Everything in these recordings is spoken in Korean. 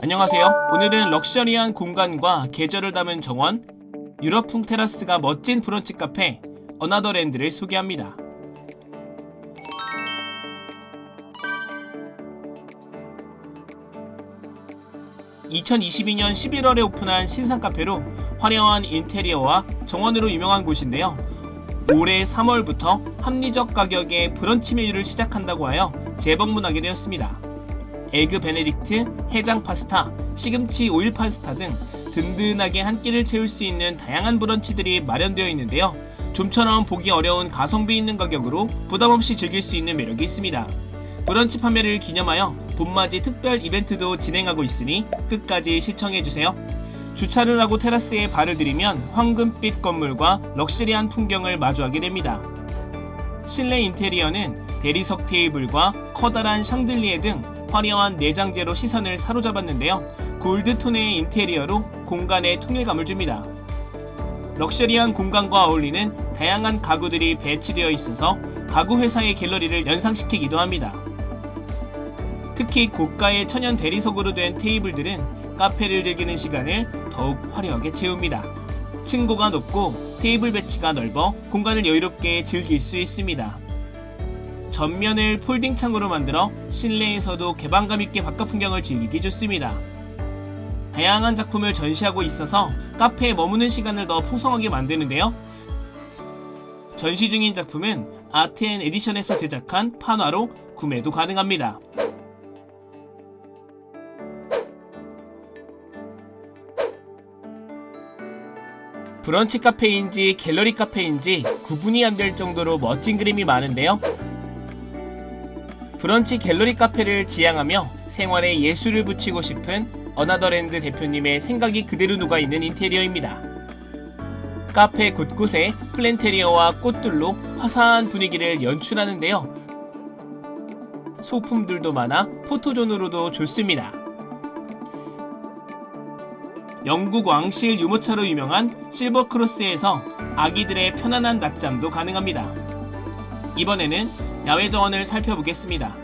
안녕하세요. 오늘은 럭셔리한 공간과 계절을 담은 정원, 유럽풍 테라스가 멋진 브런치 카페 어나더랜드를 소개합니다. (2022년 11월에) 오픈한 신상 카페로 화려한 인테리어와 정원으로 유명한 곳인데요. 올해 3월부터 합리적 가격의 브런치 메뉴를 시작한다고 하여 재방문하게 되었습니다. 에그 베네딕트, 해장 파스타, 시금치 오일 파스타 등 든든하게 한 끼를 채울 수 있는 다양한 브런치들이 마련되어 있는데요. 좀처럼 보기 어려운 가성비 있는 가격으로 부담 없이 즐길 수 있는 매력이 있습니다. 브런치 판매를 기념하여 봄맞이 특별 이벤트도 진행하고 있으니 끝까지 시청해주세요. 주차를 하고 테라스에 발을 들이면 황금빛 건물과 럭셔리한 풍경을 마주하게 됩니다. 실내 인테리어는 대리석 테이블과 커다란 샹들리에 등 화려한 내장재로 시선을 사로잡았는데요. 골드톤의 인테리어로 공간에 통일감을 줍니다. 럭셔리한 공간과 어울리는 다양한 가구들이 배치되어 있어서 가구 회사의 갤러리를 연상시키기도 합니다. 특히 고가의 천연 대리석으로 된 테이블들은 카페를 즐기는 시간을 더욱 화려하게 채웁니다. 층고가 높고 테이블 배치가 넓어 공간을 여유롭게 즐길 수 있습니다. 전면을 폴딩 창으로 만들어 실내에서도 개방감 있게 바깥 풍경을 즐기기 좋습니다. 다양한 작품을 전시하고 있어서 카페에 머무는 시간을 더 풍성하게 만드는데요. 전시 중인 작품은 아트앤 에디션에서 제작한 판화로 구매도 가능합니다. 브런치 카페인지 갤러리 카페인지 구분이 안 될 정도로 멋진 그림이 많은데요. 브런치 갤러리 카페를 지향하며 생활에 예술을 붙이고 싶은 어나더랜드 대표님의 생각이 그대로 녹아있는 인테리어입니다. 카페 곳곳에 플랜테리어와 꽃들로 화사한 분위기를 연출하는데요. 소품들도 많아 포토존으로도 좋습니다. 영국 왕실 유모차로 유명한 실버크로스에서 아기들의 편안한 낮잠도 가능합니다. 이번에는 야외 정원을 살펴보겠습니다.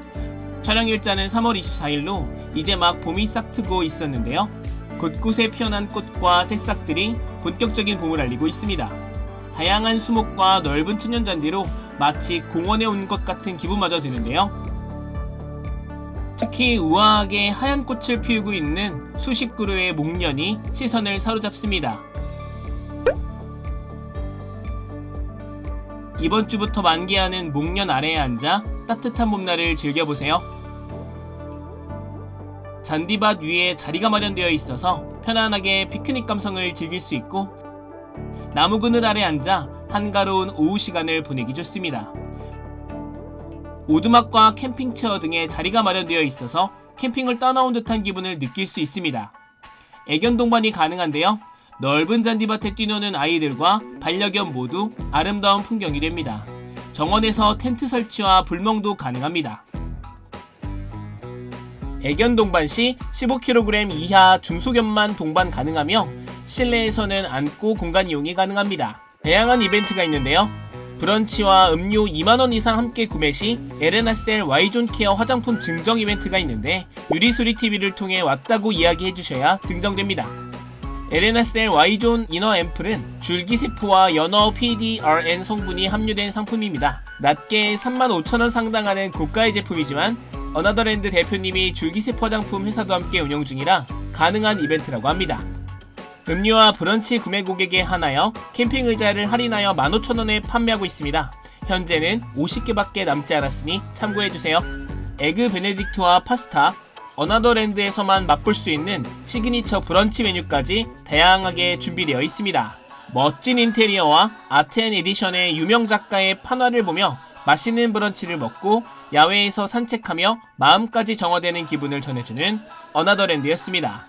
촬영 일자는 3월 24일로 이제 막 봄이 싹 트고 있었는데요. 곳곳에 피어난 꽃과 새싹들이 본격적인 봄을 알리고 있습니다. 다양한 수목과 넓은 천연잔디로 마치 공원에 온 것 같은 기분마저 드는데요. 특히 우아하게 하얀 꽃을 피우고 있는 수십 그루의 목련이 시선을 사로잡습니다. 이번 주부터 만개하는 목련 아래에 앉아 따뜻한 봄날을 즐겨보세요. 잔디밭 위에 자리가 마련되어 있어서 편안하게 피크닉 감성을 즐길 수 있고 나무 그늘 아래 앉아 한가로운 오후 시간을 보내기 좋습니다. 오두막과 캠핑 체어 등의 자리가 마련되어 있어서 캠핑을 떠나온 듯한 기분을 느낄 수 있습니다. 애견 동반이 가능한데요. 넓은 잔디밭에 뛰노는 아이들과 반려견 모두 아름다운 풍경이 됩니다. 정원에서 텐트 설치와 불멍도 가능합니다. 애견 동반 시 15kg 이하 중소견만 동반 가능하며 실내에서는 안고 공간 이용이 가능합니다. 다양한 이벤트가 있는데요. 브런치와 음료 2만원 이상 함께 구매 시 에레나셀 Y존 케어 화장품 증정 이벤트가 있는데 유리수리 TV를 통해 왔다고 이야기해 주셔야 증정됩니다. 에레나셀 Y존 이너 앰플은 줄기세포와 연어 PDRN 성분이 함유된 상품입니다. 낮게 35,000원 상당하는 고가의 제품이지만 어나더랜드 대표님이 줄기세포 화장품 회사도 함께 운영 중이라 가능한 이벤트라고 합니다. 음료와 브런치 구매 고객에 한하여 캠핑 의자를 할인하여 15,000원에 판매하고 있습니다. 현재는 50개밖에 남지 않았으니 참고해주세요. 에그 베네딕트와 파스타, 어나더랜드에서만 맛볼 수 있는 시그니처 브런치 메뉴까지 다양하게 준비되어 있습니다. 멋진 인테리어와 아트앤 에디션의 유명 작가의 판화를 보며 맛있는 브런치를 먹고 야외에서 산책하며 마음까지 정화되는 기분을 전해주는 어나더랜드였습니다.